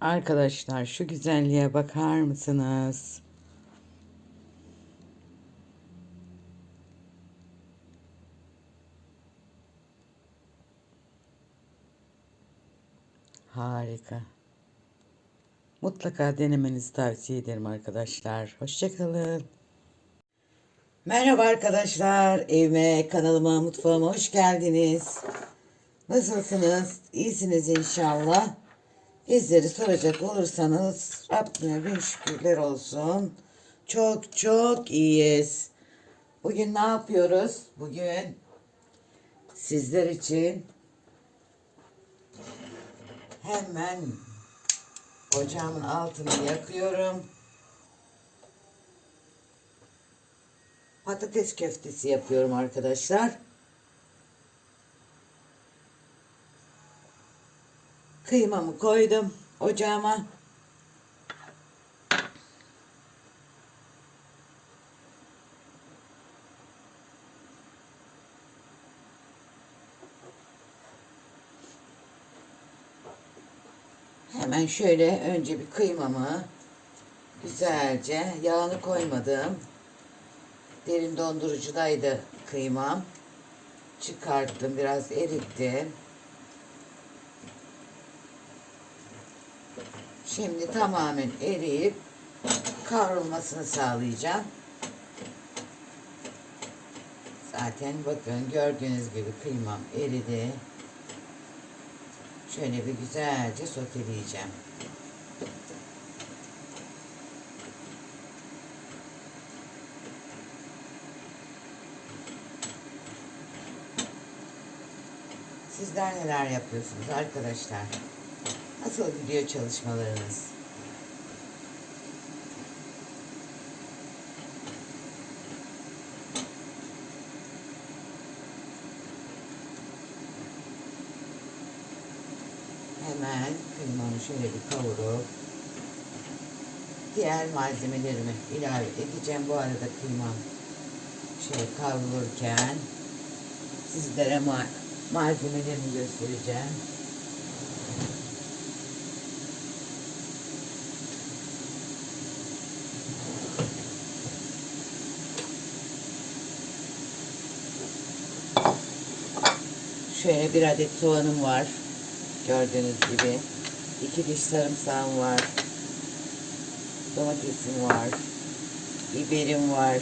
Arkadaşlar şu güzelliğe bakar mısınız? Harika. Mutlaka denemenizi tavsiye ederim arkadaşlar. Hoşçakalın. Merhaba arkadaşlar. Evime, kanalıma, mutfağıma hoş geldiniz. Nasılsınız? İyisiniz inşallah. Bizleri soracak olursanız Rabbime bin şükürler olsun. Çok çok iyiyiz. Bugün ne yapıyoruz? Bugün sizler için hemen ocağımın altını yakıyorum. Patates köftesi yapıyorum arkadaşlar. Kıymamı koydum ocağıma. Hemen şöyle önce bir kıymamı güzelce yağını koymadım. Derin dondurucudaydı kıymam. Çıkarttım biraz erittim. Şimdi tamamen eriyip kavrulmasını sağlayacağım. Zaten bakın gördüğünüz gibi kıymam eridi. Şöyle bir güzelce soteleyeceğim. Sizler neler yapıyorsunuz arkadaşlar? Nasıl gidiyor çalışmalarınız? Hemen kıymamı şöyle bir kavurup diğer malzemelerimi ilave edeceğim. Bu arada kıymam şey kavrulurken sizlere ma malzemelerimi göstereceğim. Şöyle bir adet soğanım var. Gördüğünüz gibi. iki diş sarımsağım var. Domatesim var. Biberim var.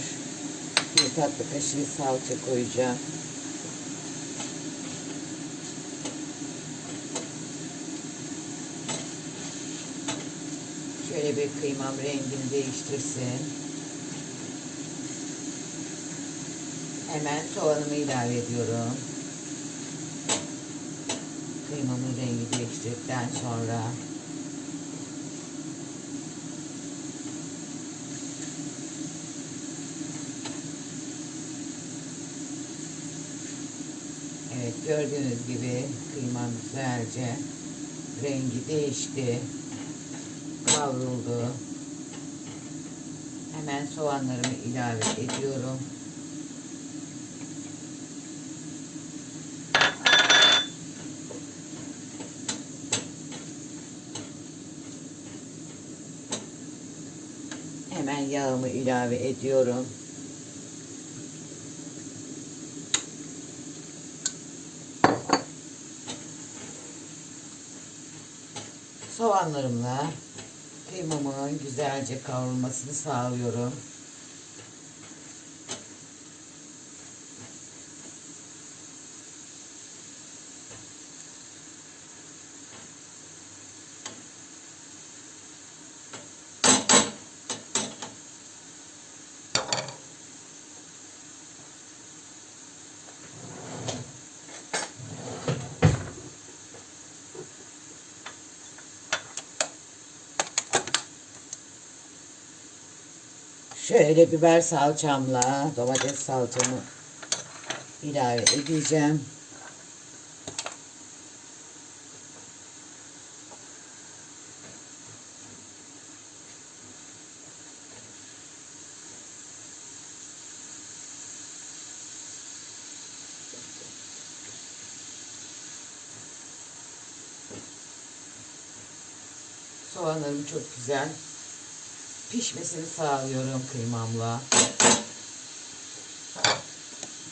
Bir tatlı kaşığı salça koyacağım. Şöyle bir kıymam rengini değiştirsin. Hemen soğanımı ilave ediyorum. Kıymamın rengi değiştirdikten sonra Evet gördüğünüz gibi kıymam güzelce rengi değişti. Kavruldu. Hemen soğanlarımı ilave ediyorum. Hemen yağımı ilave ediyorum. Soğanlarımla kıymamın güzelce kavrulmasını sağlıyorum. Şöyle biber salçamla domates salçamı ilave edeceğim. Soğanlarım çok güzel pişmesini sağlıyorum kıymamla.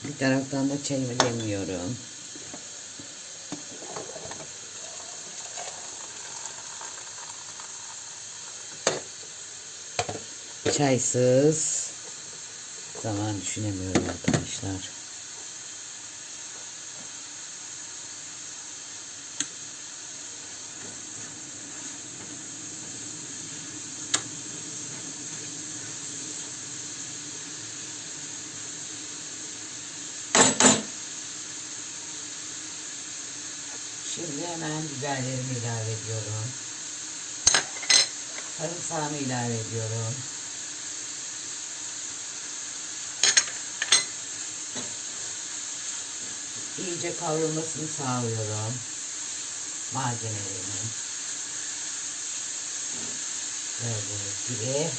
Bir taraftan da çayımı demliyorum. Çaysız zaman düşünemiyorum arkadaşlar. Şimdi hemen biberlerimi ilave ediyorum. Sarımsağımı ilave ediyorum. İyice kavrulmasını sağlıyorum. Malzemelerimin. Gördüğünüz gibi.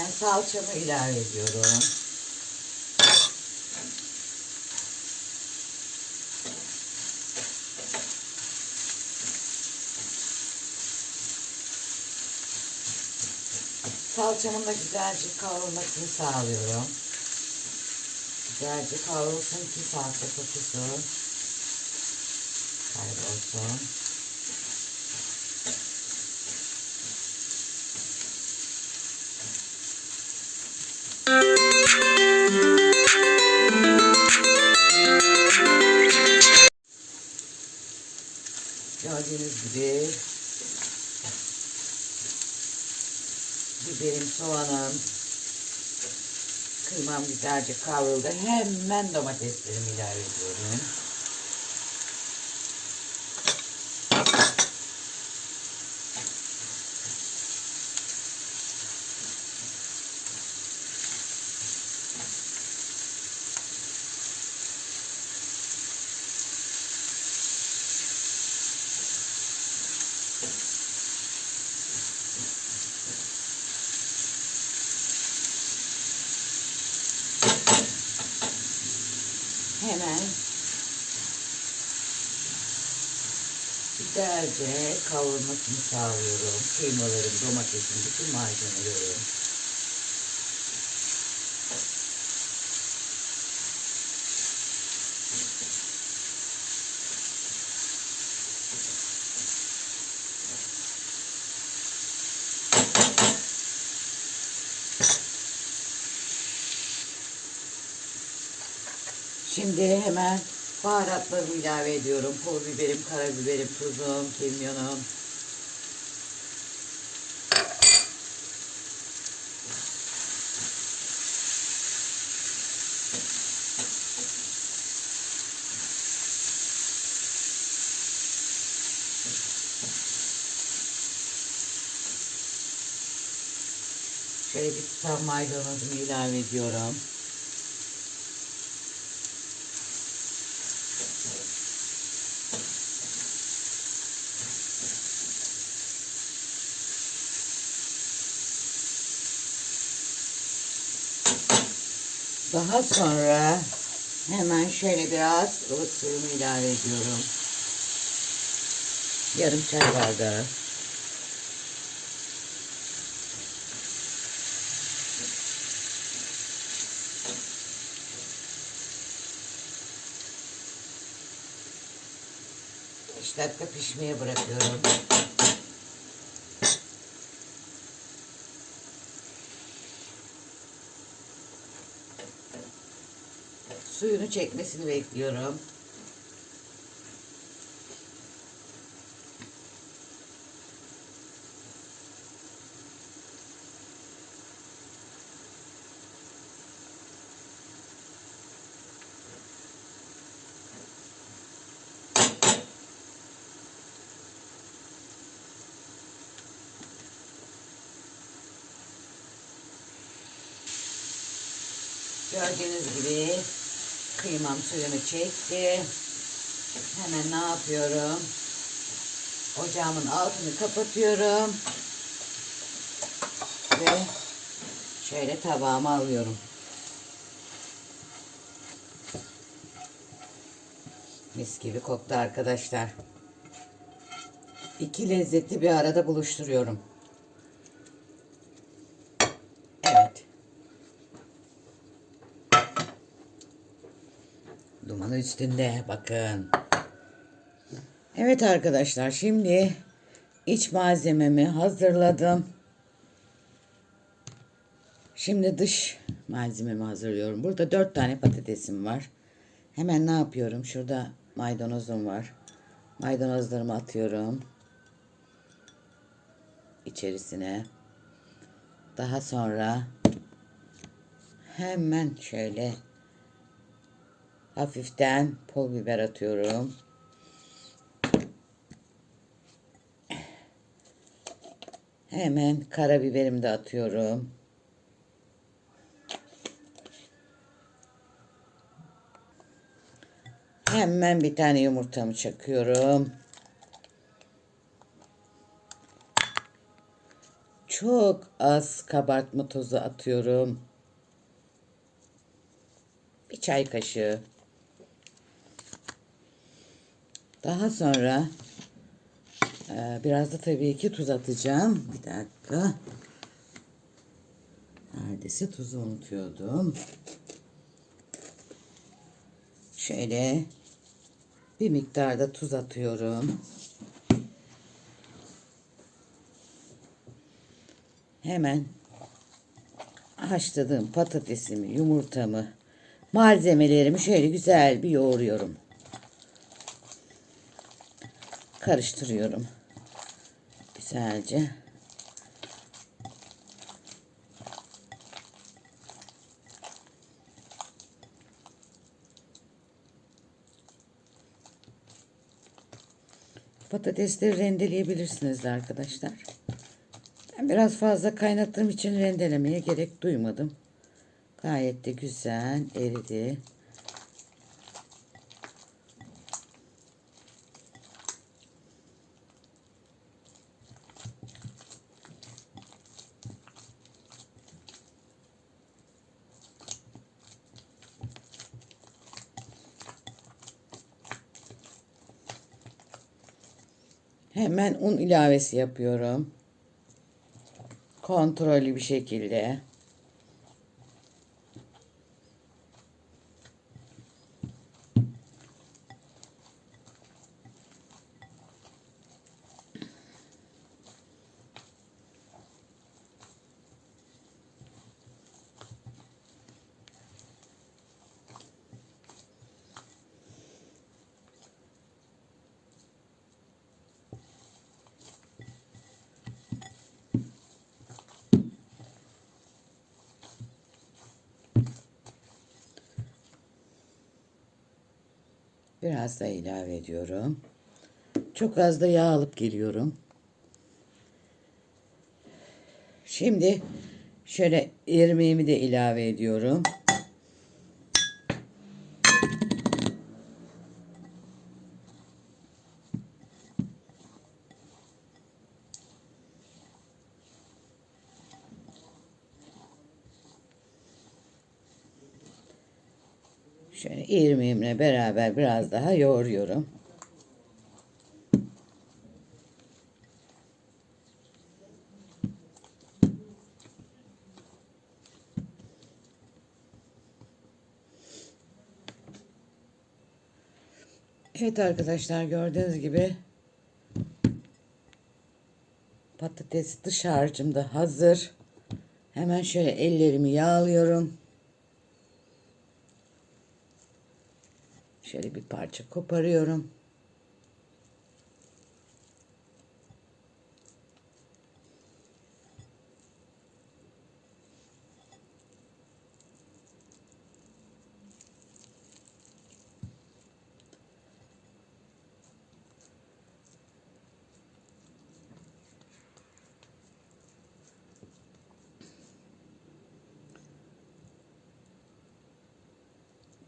Hemen salçamı ilave ediyorum. Salçamın da güzelce kavrulmasını sağlıyorum. Güzelce kavrulsun ki salça kokusu kaybolsun. Gördüğünüz gibi biberim, soğanım, kıymam güzelce kavruldu. Hemen domateslerimi ilave ediyorum. Hemen güzelce kavurmasını sağlıyorum. Kıymalarım, domatesim, bütün malzemeleri. Şimdi hemen baharatlarımı ilave ediyorum. Pul biberim, karabiberim, tuzum, kimyonum. Şöyle bir tutam maydanozumu ilave ediyorum. Daha sonra hemen şöyle biraz ılık suyumu ilave ediyorum. Yarım çay bardağı. Dakika pişmeye bırakıyorum. Suyunu çekmesini bekliyorum. Gördüğünüz gibi kıymam suyunu çekti. Hemen ne yapıyorum? Ocağımın altını kapatıyorum. Ve şöyle tabağıma alıyorum. Mis gibi koktu arkadaşlar. İki lezzeti bir arada buluşturuyorum. Evet. Dumanı üstünde bakın. Evet arkadaşlar şimdi iç malzememi hazırladım. Şimdi dış malzememi hazırlıyorum. Burada dört tane patatesim var. Hemen ne yapıyorum? Şurada maydanozum var. Maydanozlarımı atıyorum. içerisine. Daha sonra hemen şöyle hafiften pul biber atıyorum. Hemen karabiberimi de atıyorum. Hemen bir tane yumurtamı çakıyorum. Çok az kabartma tozu atıyorum. Bir çay kaşığı. Daha sonra e, biraz da tabii ki tuz atacağım. Bir dakika. Neredeyse tuzu unutuyordum. Şöyle bir miktar da tuz atıyorum. Hemen haşladığım patatesimi, yumurtamı, malzemelerimi şöyle güzel bir yoğuruyorum. Karıştırıyorum. Güzelce. Patatesleri rendeleyebilirsiniz de arkadaşlar. Ben biraz fazla kaynattığım için rendelemeye gerek duymadım. Gayet de güzel eridi. Hemen un ilavesi yapıyorum. Kontrollü bir şekilde. Biraz da ilave ediyorum. Çok az da yağ alıp geliyorum. Şimdi şöyle irmiğimi de ilave ediyorum. Şöyle irmiğimle beraber biraz daha yoğuruyorum. Evet arkadaşlar gördüğünüz gibi patates dış harcım da hazır. Hemen şöyle ellerimi yağlıyorum. Şöyle bir parça koparıyorum.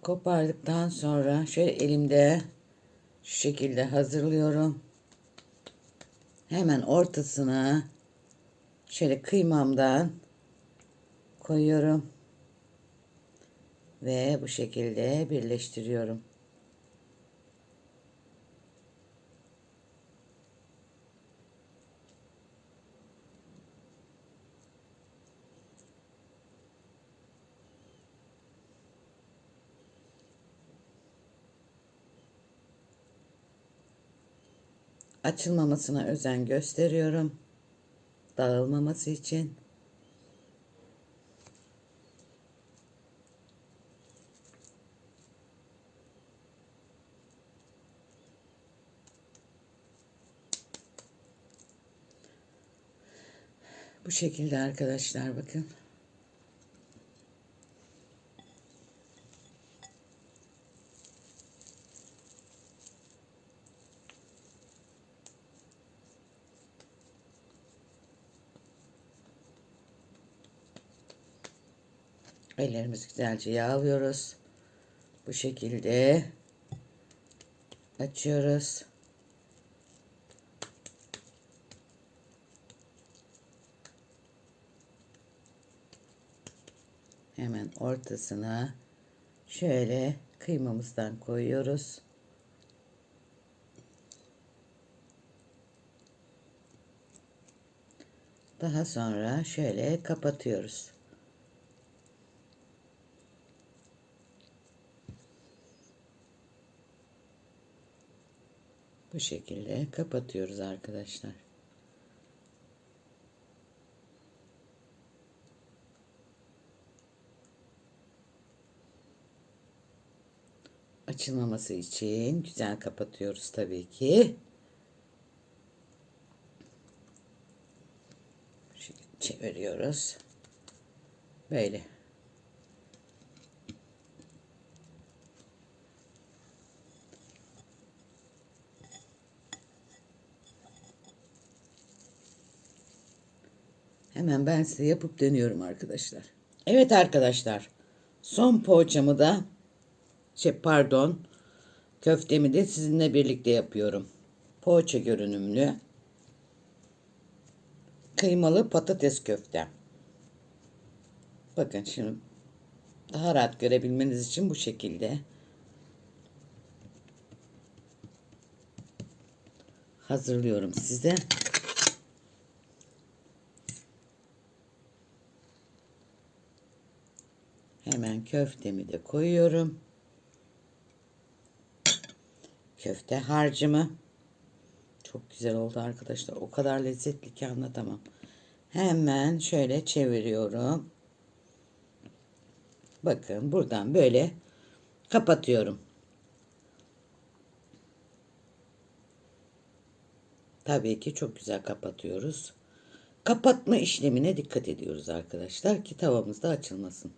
Kopardıktan sonra şöyle elimde Şu şekilde hazırlıyorum. Hemen ortasına şöyle kıymamdan koyuyorum. Ve bu şekilde birleştiriyorum. Açılmamasına özen gösteriyorum. Dağılmaması için. Bu şekilde arkadaşlar bakın. Ellerimizi güzelce yağlıyoruz. Bu şekilde açıyoruz. Hemen ortasına şöyle kıymamızdan koyuyoruz. Daha sonra şöyle kapatıyoruz. Bu şekilde kapatıyoruz arkadaşlar. Açılmaması için güzel kapatıyoruz tabii ki. Şekilde çeviriyoruz. Böyle. Hemen ben size yapıp dönüyorum arkadaşlar. Evet arkadaşlar. Son poğaçamı da şey pardon köftemi de sizinle birlikte yapıyorum. Poğaça görünümlü kıymalı patates köfte. Bakın şimdi daha rahat görebilmeniz için bu şekilde hazırlıyorum size. Hemen köftemi de koyuyorum. Köfte harcımı. Çok güzel oldu arkadaşlar. O kadar lezzetli ki anlatamam. Hemen şöyle çeviriyorum. Bakın buradan böyle kapatıyorum. Tabii ki çok güzel kapatıyoruz. Kapatma işlemine dikkat ediyoruz arkadaşlar ki tavamız da açılmasın.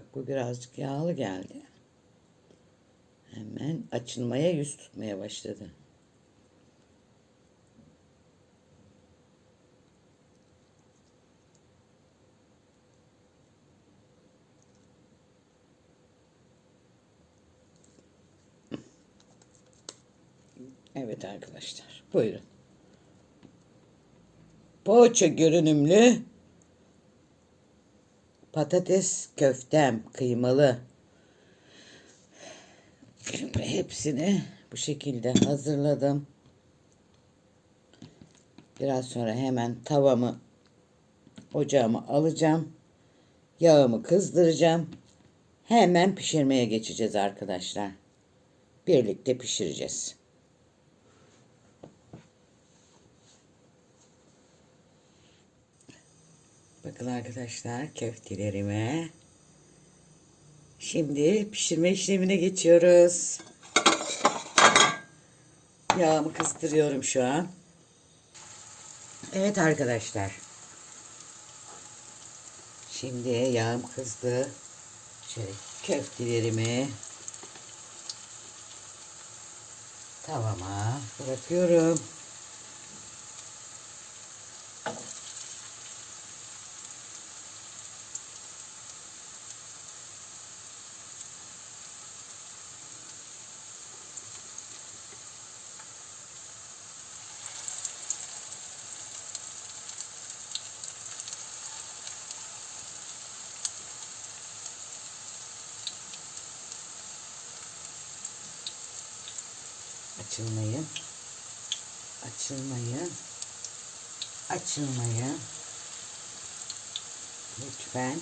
Bak bu birazcık yağlı geldi. Hemen açılmaya yüz tutmaya başladı. Evet arkadaşlar buyurun. Poğaça görünümlü patates köftem kıymalı. Şimdi hepsini bu şekilde hazırladım. Biraz sonra hemen tavamı ocağıma alacağım. Yağımı kızdıracağım. Hemen pişirmeye geçeceğiz arkadaşlar. Birlikte pişireceğiz. Bakın arkadaşlar köftelerime. Şimdi pişirme işlemine geçiyoruz. Yağımı kıstırıyorum şu an. Evet arkadaşlar. Şimdi yağım kızdı. Şöyle köftelerimi tavama bırakıyorum. Açılmayı, açılmayı, açılmayı. Lütfen.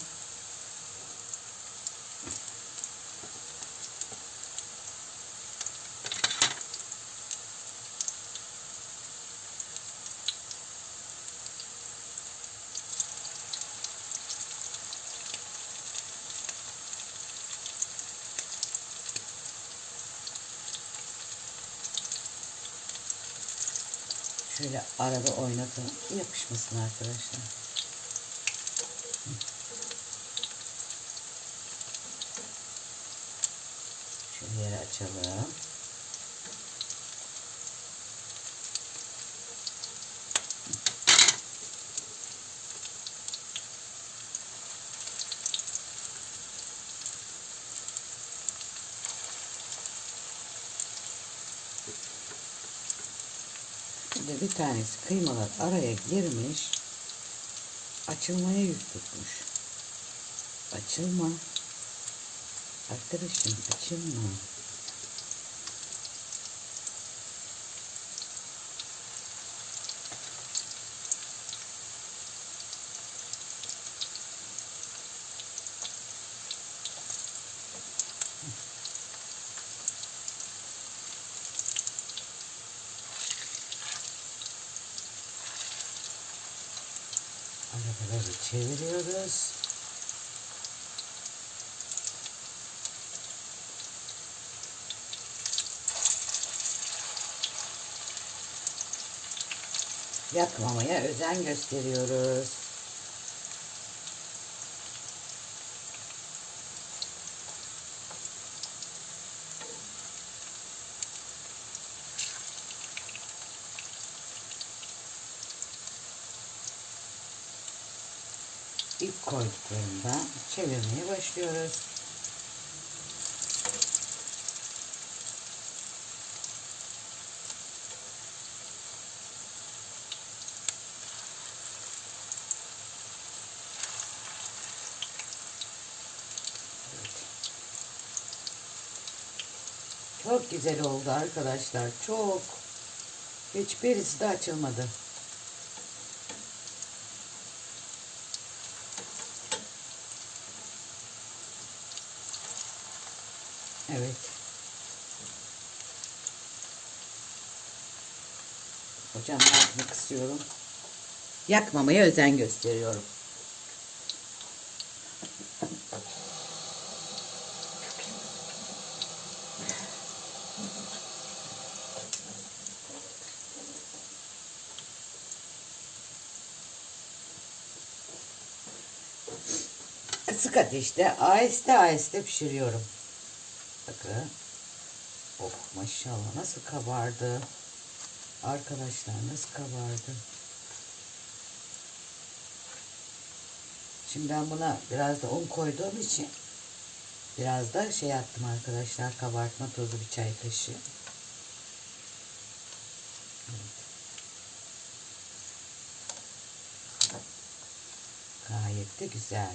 Şöyle arada oynatalım. Yapışmasın arkadaşlar. Şöyle yere açalım. Bir tanesi kıymalar araya girmiş. Açılmaya yüz tutmuş. Açılma. Arkadaşım açılma. Arabaları çeviriyoruz. Yakmamaya özen gösteriyoruz. İp koyduklarında çevirmeye başlıyoruz. Çok güzel oldu arkadaşlar. Çok. Hiçbirisi de açılmadı. Evet. Hocam kısıyorum. Yakmamaya özen gösteriyorum. Kısık ateşte aheste aheste pişiriyorum. Bakın. Oh maşallah nasıl kabardı. Arkadaşlar nasıl kabardı. Şimdi ben buna biraz da un koyduğum için biraz da şey attım arkadaşlar. Kabartma tozu bir çay kaşığı. Gayet de güzel.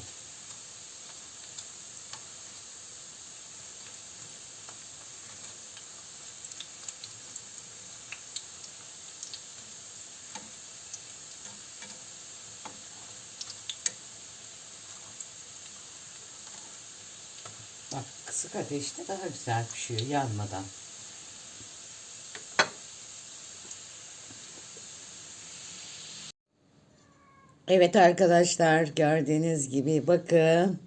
Bak kısık ateşte daha güzel pişiyor yanmadan. Evet arkadaşlar gördüğünüz gibi bakın.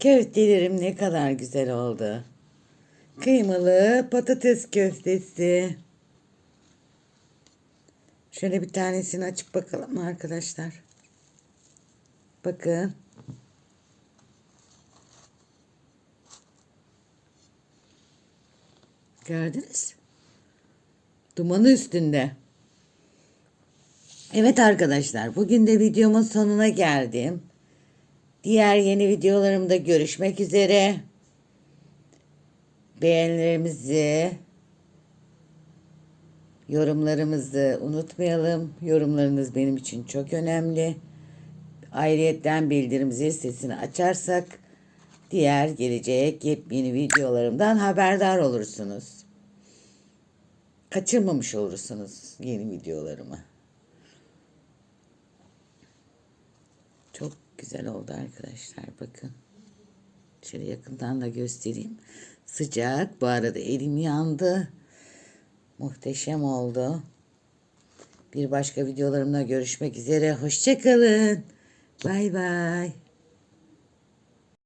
Köftelerim ne kadar güzel oldu. Kıymalı patates köftesi. Şöyle bir tanesini açıp bakalım arkadaşlar? Bakın. Gördünüz. Dumanı üstünde. Evet arkadaşlar bugün de videomun sonuna geldim. Diğer yeni videolarımda görüşmek üzere. Beğenilerimizi, yorumlarımızı unutmayalım. Yorumlarınız benim için çok önemli. Ayrıyetten bildirim zil sesini açarsak diğer gelecek yepyeni videolarımdan haberdar olursunuz. kaçırmamış olursunuz yeni videolarımı. Çok güzel oldu arkadaşlar bakın. Şöyle yakından da göstereyim. Sıcak. Bu arada elim yandı. Muhteşem oldu. Bir başka videolarımda görüşmek üzere. Hoşçakalın. Bay bay.